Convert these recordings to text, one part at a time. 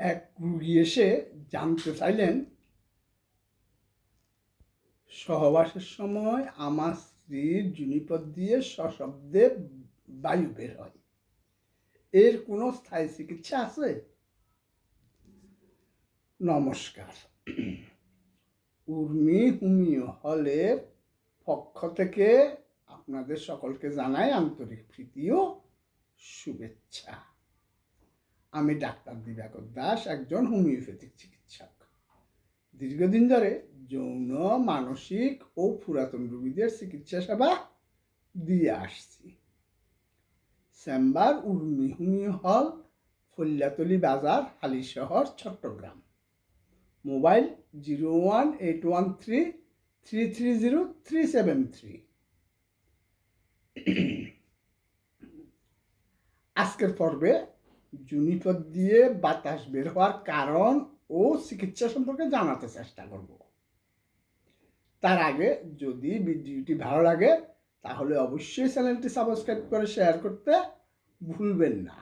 এক রুগী এসে জানতে চাইলেন, সহবাসের সময় আমার স্ত্রীর জুনিপথ দিয়ে সশব্দে বায়ু বের হয়। এর কোনো স্থায়ী চিকিৎসা আছে? নমস্কার। উর্মি হোমিও হলের পক্ষ থেকে আপনাদের সকলকে জানাই আন্তরিক প্রীতি ও শুভেচ্ছা। আমি ডাক্তার দিবাকর দাস, একজন হোমিওপ্যাথিক চিকিৎসক। দীর্ঘদিন ধরে যৌন, মানসিক ও পুরাতন রোগীদের চিকিৎসা সেবা দিয়ে আসছি। চেম্বার উর্মি হোমিও হল ফল্যাতলি বাজার Halishahar Chattogram. Mobile zero one eight one three three three zero three seven three. আজকের পর্বে জুনিপথ দিয়ে বাতাস বের হওয়ার কারণ ও চিকিৎসা সম্পর্কে জানাতে চেষ্টা করব। তার আগে যদি ভিডিওটি ভালো লাগে, তাহলে অবশ্যই চ্যানেলটি সাবস্ক্রাইব করে শেয়ার করতে ভুলবেন না।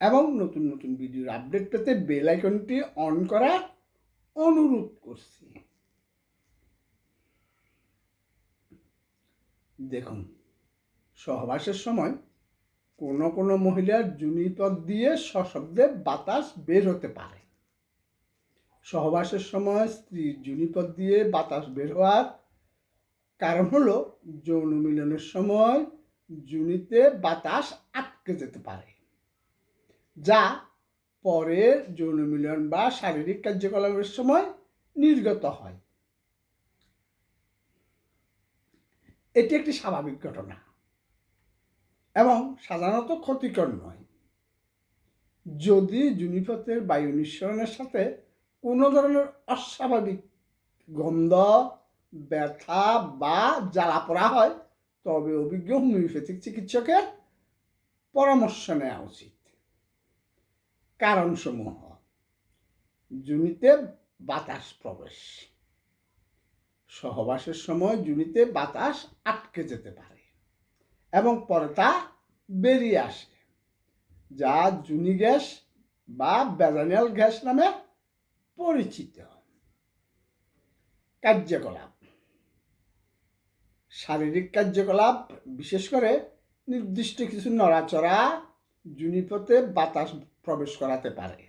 এবং নতুন নতুন ভিডিওর আপডেট পেতে বেল আইকনটি অন করার অনুরোধ করছি। দেখুন, সহবাসের সময় কোনো কোনো মহিলার জুনিপথ দিয়ে সশব্দে বাতাস বের হতে পারে। সহবাসের সময় স্ত্রীর জুনিপথ দিয়ে বাতাস বের হওয়ার কারণ হলো যৌন মিলনের সময় জুনিতে বাতাস আটকে যেতে পারে, যা পরে যৌন মিলন বা শারীরিক কার্যকলাপের সময় নির্গত হয়। এটি একটি স্বাভাবিক ঘটনা। এবং সাধারণত ক্ষতিকর নয়। যদি জুনিপথের বায়ু নিঃসরণের সাথে কোনো ধরনের অস্বাভাবিক গন্ধ, ব্যথা বা জ্বালা পড়া হয়, তবে অভিজ্ঞ হোমিওপ্যাথিক চিকিৎসকের পরামর্শ নেওয়া উচিত। কারণসমূহ। জুনিতে বাতাস প্রবেশ। সহবাসের সময় জুনিতে বাতাস আটকে যেতে পারে। এবং পরে তা বেরিয়ে আসে। যা জুনি গ্যাস বা ব্যাজানিয়াল গ্যাস নামে পরিচিত। কার্যকলাপ। শারীরিক কার্যকলাপ, বিশেষ করে নির্দিষ্ট কিছু নড়াচড়া জুনিপথে বাতাস প্রবেশ করাতে পারে।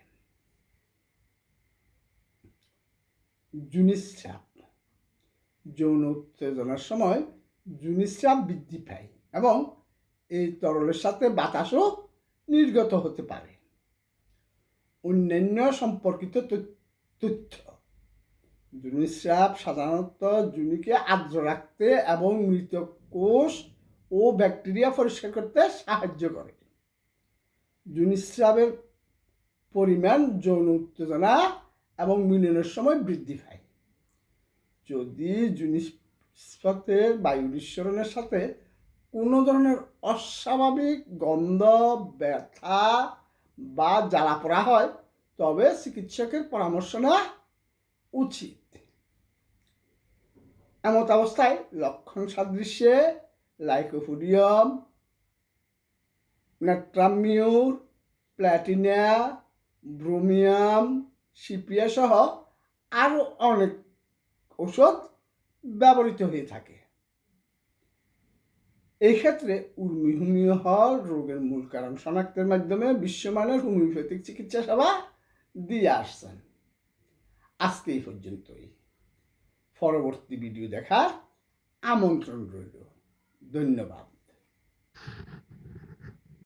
জুনিস্রাপ যৌন উত্তেজনার সময় জুনিস্রাপ বৃদ্ধি পায়। এবং এই তরলের সাথে বাতাসও নির্গত হতে পারে। অন্যান্য সম্পর্কিত তথ্য। জুনিস্রাপ সাধারণত জুনিকে আর্দ্র রাখতে এবং মৃত কোষ ও ব্যাকটেরিয়া পরিষ্কার করতে সাহায্য করে। জুনিস্রাবের পরিমাণ যৌন উত্তেজনা এবং মিলনের সময় বৃদ্ধি পায়। যদি জুনিস্পথের বায়ু নিঃসরণের সাথে কোনো ধরনের অস্বাভাবিক গন্ধ, ব্যথা বা জ্বালা পড়া হয়, তবে চিকিৎসকের পরামর্শ নেওয়া উচিত। এমত অবস্থায় লক্ষণ সাদৃশ্যে lycopodium, natrum mur platina bromium, sepia সহ আরও অনেক ওষুধ ব্যবহৃত হয়ে থাকে। এই ক্ষেত্রে উর্মি হোমিও হল রোগের মূল কারণ শনাক্তের মাধ্যমে বিশ্বমানের হোমিওপ্যাথিক চিকিৎসা সেবা দিয়ে আসছেন। আজকে এই পর্যন্তই। পরবর্তী ভিডিও দেখার আমন্ত্রণ রইল। ধন্যবাদ।